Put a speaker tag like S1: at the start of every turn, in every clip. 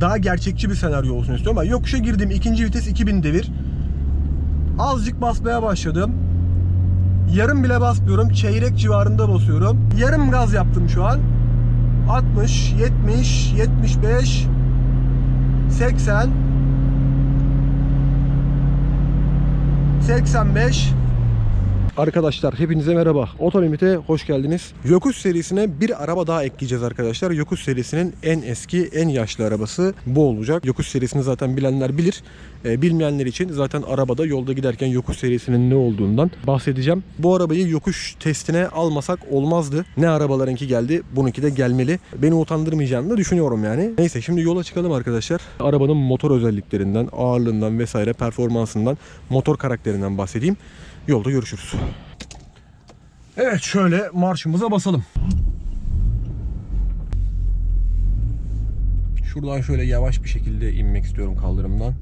S1: daha gerçekçi bir senaryo olsun istiyorum. Ben yokuşa girdim. ikinci vites 2000 devir. Azıcık basmaya başladım. Yarım bile basmıyorum. Çeyrek civarında basıyorum. Yarım gaz yaptım şu an. 60, 70, 75, 80, 85, Arkadaşlar hepinize merhaba. Otolimit'e hoş geldiniz. Yokuş serisine bir araba daha ekleyeceğiz arkadaşlar. Yokuş serisinin en eski, en yaşlı arabası bu olacak. Yokuş serisini zaten bilenler bilir. Ee, bilmeyenler için zaten arabada yolda giderken yokuş serisinin ne olduğundan bahsedeceğim. Bu arabayı yokuş testine almasak olmazdı. Ne arabalarınki geldi, bununki de gelmeli. Beni utandırmayacağını da düşünüyorum yani. Neyse şimdi yola çıkalım arkadaşlar. Arabanın motor özelliklerinden, ağırlığından vesaire performansından, motor karakterinden bahsedeyim. Yolda görüşürüz. Evet şöyle marşımıza basalım. Şuradan şöyle yavaş bir şekilde inmek istiyorum kaldırımdan.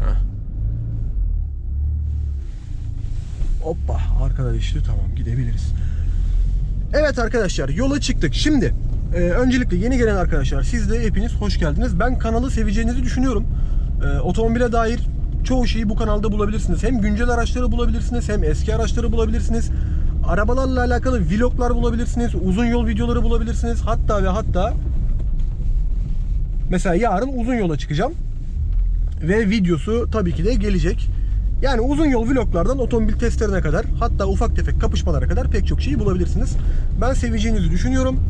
S1: Heh. Hoppa arkada düştü tamam gidebiliriz. Evet arkadaşlar yola çıktık. Şimdi e, öncelikle yeni gelen arkadaşlar siz de hepiniz hoş geldiniz. Ben kanalı seveceğinizi düşünüyorum. E, otomobile dair çoğu şeyi bu kanalda bulabilirsiniz. Hem güncel araçları bulabilirsiniz hem eski araçları bulabilirsiniz. Arabalarla alakalı vloglar bulabilirsiniz. Uzun yol videoları bulabilirsiniz. Hatta ve hatta mesela yarın uzun yola çıkacağım. Ve videosu tabii ki de gelecek. Yani uzun yol vloglardan otomobil testlerine kadar hatta ufak tefek kapışmalara kadar pek çok şeyi bulabilirsiniz. Ben seveceğinizi düşünüyorum.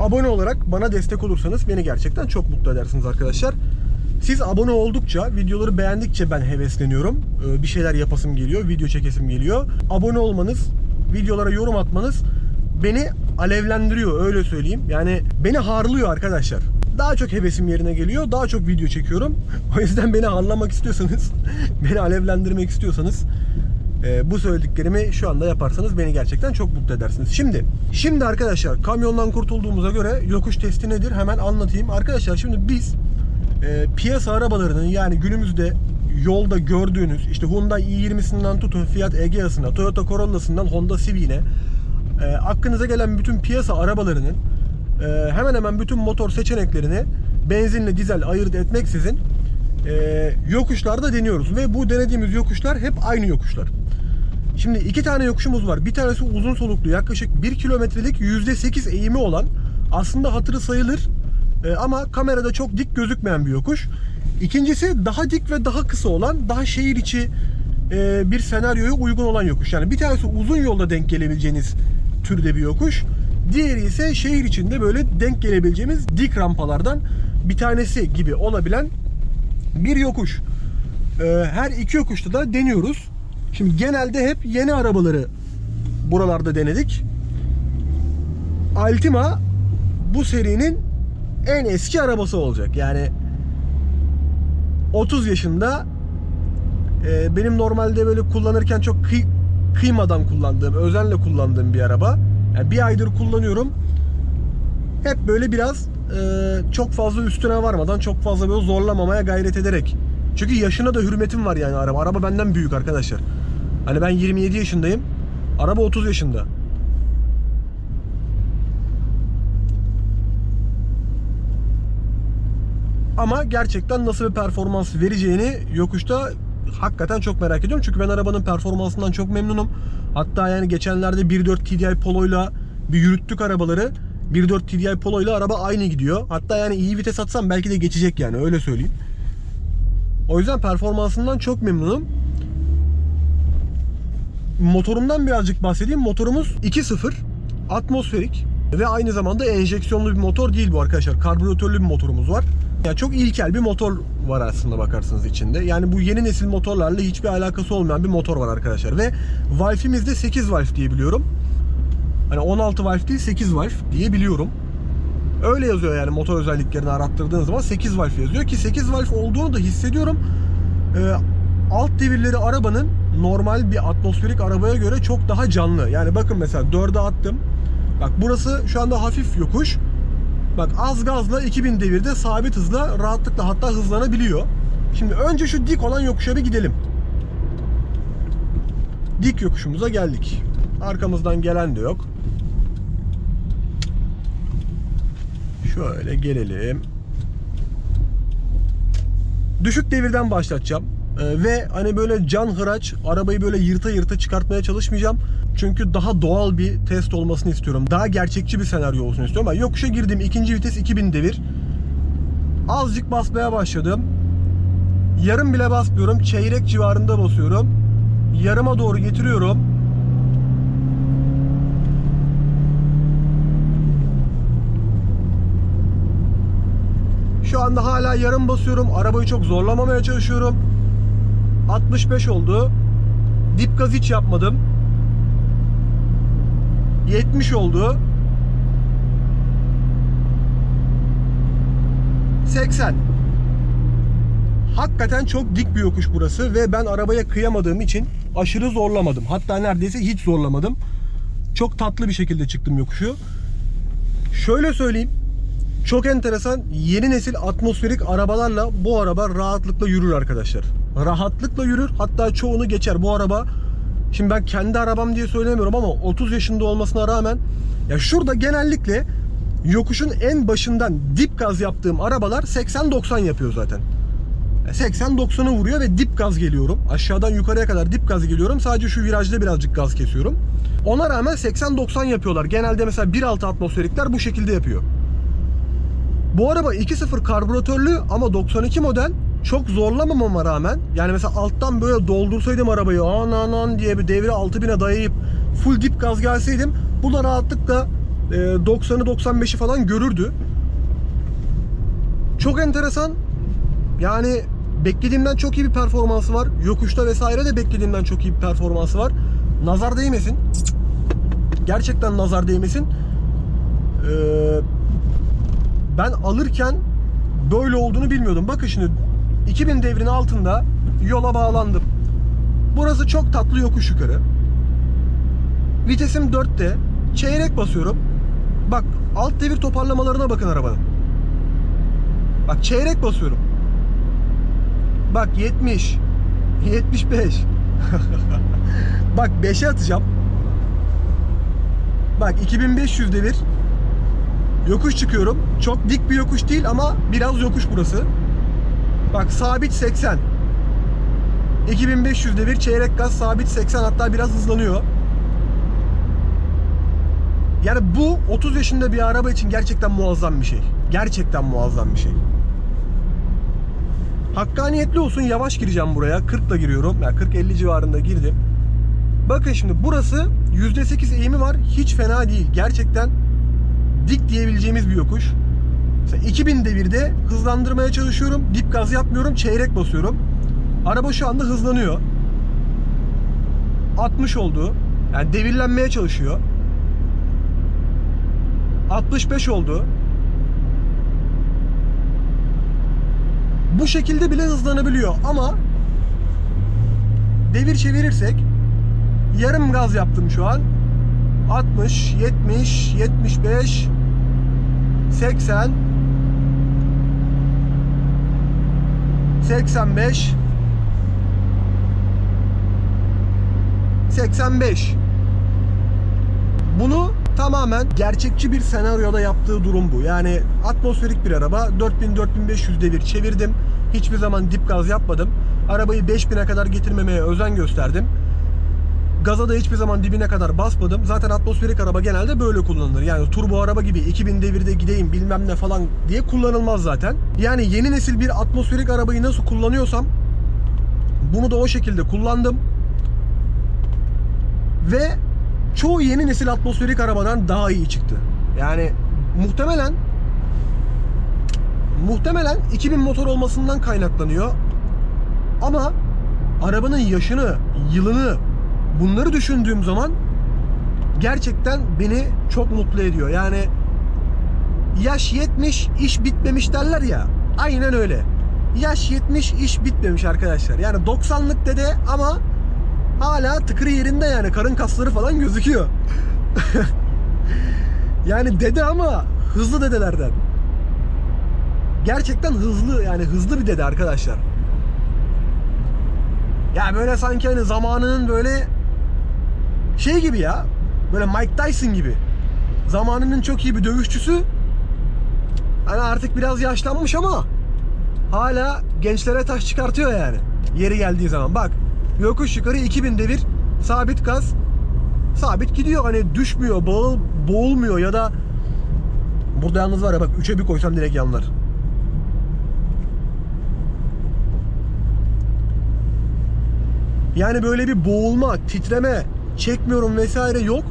S1: Abone olarak bana destek olursanız beni gerçekten çok mutlu edersiniz arkadaşlar. Siz abone oldukça, videoları beğendikçe ben hevesleniyorum. Ee, Bir şeyler yapasım geliyor, video çekesim geliyor. Abone olmanız, videolara yorum atmanız beni alevlendiriyor öyle söyleyeyim. Yani beni harlıyor arkadaşlar. Daha çok hevesim yerine geliyor. Daha çok video çekiyorum. O yüzden beni harlamak istiyorsanız, beni alevlendirmek istiyorsanız e, bu söylediklerimi şu anda yaparsanız beni gerçekten çok mutlu edersiniz. Şimdi, şimdi arkadaşlar kamyondan kurtulduğumuza göre yokuş testi nedir hemen anlatayım. Arkadaşlar şimdi biz e, piyasa arabalarının yani günümüzde yolda gördüğünüz işte Hyundai i20'sinden tutun Fiat Egea'sına, Toyota Corolla'sından Honda Civic'ine e, aklınıza gelen bütün piyasa arabalarının e, hemen hemen bütün motor seçeneklerini benzinle dizel ayırt etmeksizin e, yokuşlarda deniyoruz ve bu denediğimiz yokuşlar hep aynı yokuşlar. Şimdi iki tane yokuşumuz var. Bir tanesi uzun soluklu yaklaşık 1 kilometrelik %8 eğimi olan aslında hatırı sayılır e, ama kamerada çok dik gözükmeyen bir yokuş. İkincisi daha dik ve daha kısa olan daha şehir içi e, bir senaryoya uygun olan yokuş. Yani bir tanesi uzun yolda denk gelebileceğiniz türde bir yokuş. Diğeri ise şehir içinde böyle denk gelebileceğimiz dik rampalardan bir tanesi gibi olabilen bir yokuş. E, her iki yokuşta da deniyoruz. Şimdi genelde hep yeni arabaları buralarda denedik. Altima bu serinin en eski arabası olacak. Yani 30 yaşında e, benim normalde böyle kullanırken çok kıy, kıymadan kullandığım, özenle kullandığım bir araba. Yani bir aydır kullanıyorum. Hep böyle biraz e, çok fazla üstüne varmadan, çok fazla böyle zorlamamaya gayret ederek. Çünkü yaşına da hürmetim var yani araba. Araba benden büyük arkadaşlar. Hani ben 27 yaşındayım. Araba 30 yaşında. Ama gerçekten nasıl bir performans vereceğini yokuşta hakikaten çok merak ediyorum. Çünkü ben arabanın performansından çok memnunum. Hatta yani geçenlerde 1.4 TDI Polo'yla bir yürüttük arabaları. 1.4 TDI Polo'yla araba aynı gidiyor. Hatta yani iyi vites atsam belki de geçecek yani öyle söyleyeyim. O yüzden performansından çok memnunum. Motorumdan birazcık bahsedeyim. Motorumuz 2.0 atmosferik ve aynı zamanda enjeksiyonlu bir motor değil bu arkadaşlar. Karbüratörlü bir motorumuz var. Yani çok ilkel bir motor var aslında bakarsanız içinde. Yani bu yeni nesil motorlarla hiçbir alakası olmayan bir motor var arkadaşlar. Ve valfimiz de 8 valf diye biliyorum. Hani 16 valf değil 8 valf diye biliyorum. Öyle yazıyor yani motor özelliklerini arattırdığınız zaman 8 valf yazıyor ki 8 valf olduğunu da hissediyorum. Ee, alt devirleri arabanın normal bir atmosferik arabaya göre çok daha canlı. Yani bakın mesela 4'e attım. Bak burası şu anda hafif yokuş. Bak az gazla 2000 devirde sabit hızla rahatlıkla hatta hızlanabiliyor. Şimdi önce şu dik olan yokuşa bir gidelim. Dik yokuşumuza geldik. Arkamızdan gelen de yok. Şöyle gelelim. Düşük devirden başlatacağım. Ee, ve hani böyle can hıraç arabayı böyle yırta yırta çıkartmaya çalışmayacağım. Çünkü daha doğal bir test olmasını istiyorum. Daha gerçekçi bir senaryo olsun istiyorum. Ben yokuşa girdim. ikinci vites 2000 devir. Azıcık basmaya başladım. Yarım bile basmıyorum. Çeyrek civarında basıyorum. Yarıma doğru getiriyorum. Şu anda hala yarım basıyorum. Arabayı çok zorlamamaya çalışıyorum. 65 oldu. Dip gaz hiç yapmadım. 70 oldu. 80. Hakikaten çok dik bir yokuş burası ve ben arabaya kıyamadığım için aşırı zorlamadım. Hatta neredeyse hiç zorlamadım. Çok tatlı bir şekilde çıktım yokuşu. Şöyle söyleyeyim. Çok enteresan yeni nesil atmosferik arabalarla bu araba rahatlıkla yürür arkadaşlar. Rahatlıkla yürür. Hatta çoğunu geçer. Bu araba şimdi ben kendi arabam diye söylemiyorum ama 30 yaşında olmasına rağmen ya şurada genellikle yokuşun en başından dip gaz yaptığım arabalar 80-90 yapıyor zaten. 80-90'ı vuruyor ve dip gaz geliyorum. Aşağıdan yukarıya kadar dip gaz geliyorum. Sadece şu virajda birazcık gaz kesiyorum. Ona rağmen 80-90 yapıyorlar. Genelde mesela 1.6 atmosferikler bu şekilde yapıyor. Bu araba 2.0 karbüratörlü ama 92 model çok zorlamamama rağmen yani mesela alttan böyle doldursaydım arabayı anan anan diye bir devre 6000'e dayayıp full dip gaz gelseydim bu da rahatlıkla e, 90'ı 95'i falan görürdü. Çok enteresan. Yani beklediğimden çok iyi bir performansı var. Yokuşta vesaire de beklediğimden çok iyi bir performansı var. Nazar değmesin. Gerçekten nazar değmesin. Eee ben alırken böyle olduğunu bilmiyordum. Bakın şimdi 2000 devrin altında yola bağlandım. Burası çok tatlı yokuş yukarı. Vitesim 4'te. Çeyrek basıyorum. Bak alt devir toparlamalarına bakın arabanın. Bak çeyrek basıyorum. Bak 70. 75. Bak 5'e atacağım. Bak 2500 devir. Yokuş çıkıyorum. Çok dik bir yokuş değil ama biraz yokuş burası. Bak sabit 80. 2500 devir çeyrek gaz sabit 80 hatta biraz hızlanıyor. Yani bu 30 yaşında bir araba için gerçekten muazzam bir şey. Gerçekten muazzam bir şey. Hakkaniyetli olsun yavaş gireceğim buraya. 40 ile giriyorum. Yani 40-50 civarında girdim. Bakın şimdi burası %8 eğimi var. Hiç fena değil. Gerçekten dik diyebileceğimiz bir yokuş. Mesela 2000 devirde hızlandırmaya çalışıyorum. Dip gaz yapmıyorum. Çeyrek basıyorum. Araba şu anda hızlanıyor. 60 oldu. Yani devirlenmeye çalışıyor. 65 oldu. Bu şekilde bile hızlanabiliyor ama devir çevirirsek yarım gaz yaptım şu an. 60, 70, 75, 80, 85, 85. Bunu tamamen gerçekçi bir senaryoda yaptığı durum bu. Yani atmosferik bir araba 4000-4500 devir çevirdim. Hiçbir zaman dip gaz yapmadım. Arabayı 5000'e kadar getirmemeye özen gösterdim. Gaza da hiçbir zaman dibine kadar basmadım. Zaten atmosferik araba genelde böyle kullanılır. Yani turbo araba gibi 2000 devirde gideyim bilmem ne falan diye kullanılmaz zaten. Yani yeni nesil bir atmosferik arabayı nasıl kullanıyorsam bunu da o şekilde kullandım. Ve çoğu yeni nesil atmosferik arabadan daha iyi çıktı. Yani muhtemelen muhtemelen 2000 motor olmasından kaynaklanıyor. Ama arabanın yaşını, yılını bunları düşündüğüm zaman gerçekten beni çok mutlu ediyor. Yani yaş 70 iş bitmemiş derler ya. Aynen öyle. Yaş 70 iş bitmemiş arkadaşlar. Yani 90'lık dede ama hala tıkırı yerinde yani. Karın kasları falan gözüküyor. yani dede ama hızlı dedelerden. Gerçekten hızlı yani hızlı bir dede arkadaşlar. Ya böyle sanki hani zamanının böyle şey gibi ya. Böyle Mike Tyson gibi. Zamanının çok iyi bir dövüşçüsü Hani artık biraz yaşlanmış ama hala gençlere taş çıkartıyor yani. Yeri geldiği zaman. Bak yokuş yukarı 2000 devir sabit gaz sabit gidiyor. Hani düşmüyor, boğul, boğulmuyor ya da burada yalnız var ya bak 3'e bir koysam direkt yanlar. Yani böyle bir boğulma, titreme, çekmiyorum vesaire yok.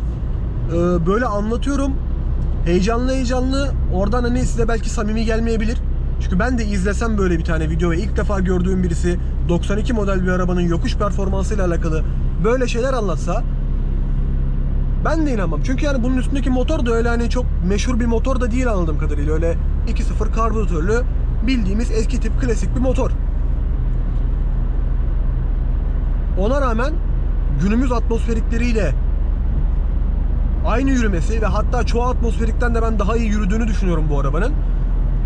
S1: Ee, böyle anlatıyorum. Heyecanlı heyecanlı. Oradan hani size belki samimi gelmeyebilir. Çünkü ben de izlesem böyle bir tane video ve ilk defa gördüğüm birisi 92 model bir arabanın yokuş performansıyla alakalı böyle şeyler anlatsa ben de inanmam. Çünkü yani bunun üstündeki motor da öyle hani çok meşhur bir motor da değil anladığım kadarıyla. Öyle 2.0 karbüratörlü bildiğimiz eski tip klasik bir motor. Ona rağmen günümüz atmosferikleriyle aynı yürümesi ve hatta çoğu atmosferikten de ben daha iyi yürüdüğünü düşünüyorum bu arabanın.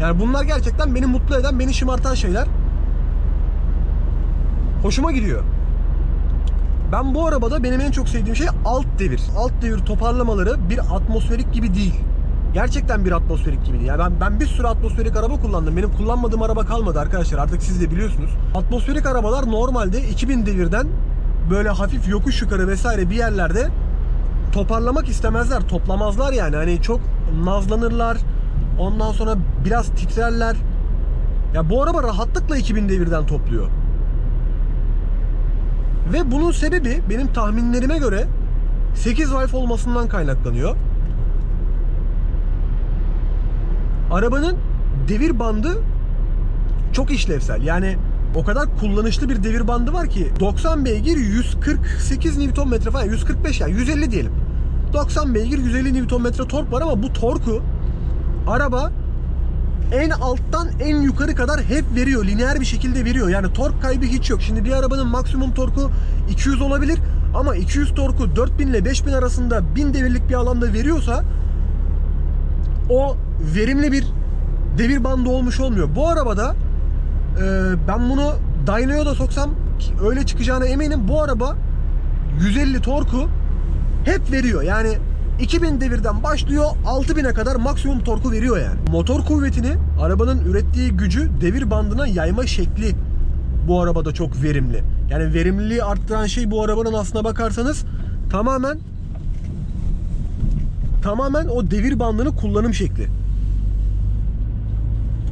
S1: Yani bunlar gerçekten beni mutlu eden, beni şımartan şeyler. Hoşuma gidiyor. Ben bu arabada benim en çok sevdiğim şey alt devir. Alt devir toparlamaları bir atmosferik gibi değil. Gerçekten bir atmosferik gibi değil. Yani ben, ben bir sürü atmosferik araba kullandım. Benim kullanmadığım araba kalmadı arkadaşlar. Artık siz de biliyorsunuz. Atmosferik arabalar normalde 2000 devirden böyle hafif yokuş yukarı vesaire bir yerlerde toparlamak istemezler. Toplamazlar yani. Hani çok nazlanırlar. Ondan sonra biraz titrerler. Ya bu araba rahatlıkla 2000 devirden topluyor. Ve bunun sebebi benim tahminlerime göre 8 valve olmasından kaynaklanıyor. Arabanın devir bandı çok işlevsel. Yani o kadar kullanışlı bir devir bandı var ki 90 beygir 148 Nm falan 145 yani 150 diyelim. 90 beygir 150 Nm tork var ama bu torku araba en alttan en yukarı kadar hep veriyor. Lineer bir şekilde veriyor. Yani tork kaybı hiç yok. Şimdi bir arabanın maksimum torku 200 olabilir ama 200 torku 4000 ile 5000 arasında 1000 devirlik bir alanda veriyorsa o verimli bir devir bandı olmuş olmuyor. Bu arabada ben bunu dyno'ya da soksam öyle çıkacağına eminim. Bu araba 150 torku hep veriyor. Yani 2000 devirden başlıyor 6000'e kadar maksimum torku veriyor yani. Motor kuvvetini arabanın ürettiği gücü devir bandına yayma şekli bu arabada çok verimli. Yani verimliliği arttıran şey bu arabanın aslına bakarsanız tamamen tamamen o devir bandını kullanım şekli.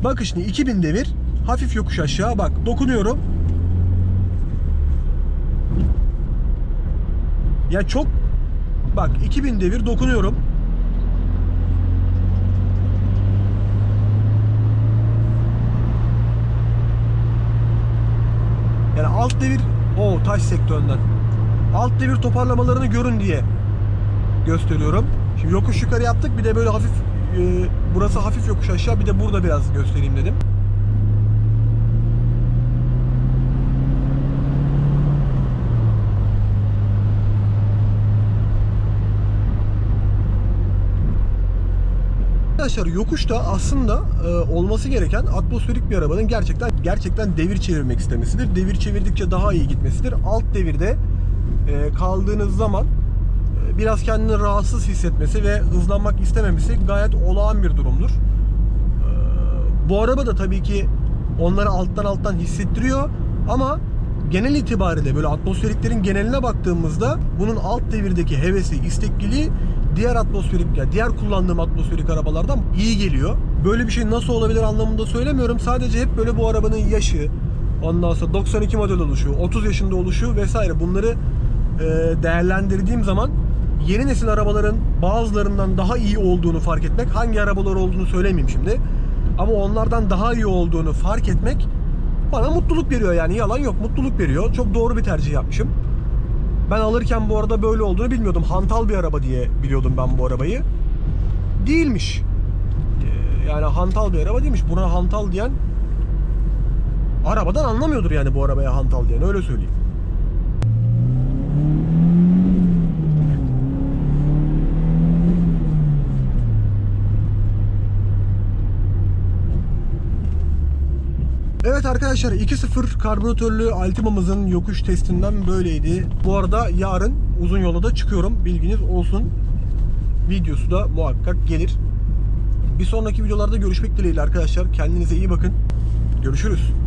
S1: Bak şimdi 2000 devir hafif yokuş aşağı bak dokunuyorum. Ya çok bak 2000 devir dokunuyorum. Yani alt devir o taş sektöründen. Alt devir toparlamalarını görün diye gösteriyorum. Şimdi yokuş yukarı yaptık. Bir de böyle hafif e, burası hafif yokuş aşağı. Bir de burada biraz göstereyim dedim. Arkadaşlar yokuşta aslında e, olması gereken atmosferik bir arabanın gerçekten gerçekten devir çevirmek istemesidir. Devir çevirdikçe daha iyi gitmesidir. Alt devirde e, kaldığınız zaman e, biraz kendini rahatsız hissetmesi ve hızlanmak istememesi gayet olağan bir durumdur. E, bu araba da tabii ki onları alttan alttan hissettiriyor ama genel itibariyle böyle atmosferiklerin geneline baktığımızda bunun alt devirdeki hevesi, istekliliği diğer atmosferik ya diğer kullandığım atmosferik arabalardan iyi geliyor. Böyle bir şey nasıl olabilir anlamında söylemiyorum. Sadece hep böyle bu arabanın yaşı, ondan sonra 92 model oluşu, 30 yaşında oluşu vesaire bunları e, değerlendirdiğim zaman yeni nesil arabaların bazılarından daha iyi olduğunu fark etmek, hangi arabalar olduğunu söylemeyeyim şimdi. Ama onlardan daha iyi olduğunu fark etmek bana mutluluk veriyor yani yalan yok mutluluk veriyor. Çok doğru bir tercih yapmışım. Ben alırken bu arada böyle olduğunu bilmiyordum. Hantal bir araba diye biliyordum ben bu arabayı. Değilmiş. Ee, Yani hantal bir araba değilmiş. Buna hantal diyen arabadan anlamıyordur yani bu arabaya hantal diyen öyle söyleyeyim. Evet arkadaşlar 2.0 karbüratörlü Altima'mızın yokuş testinden böyleydi. Bu arada yarın uzun yola da çıkıyorum. Bilginiz olsun. Videosu da muhakkak gelir. Bir sonraki videolarda görüşmek dileğiyle arkadaşlar. Kendinize iyi bakın. Görüşürüz.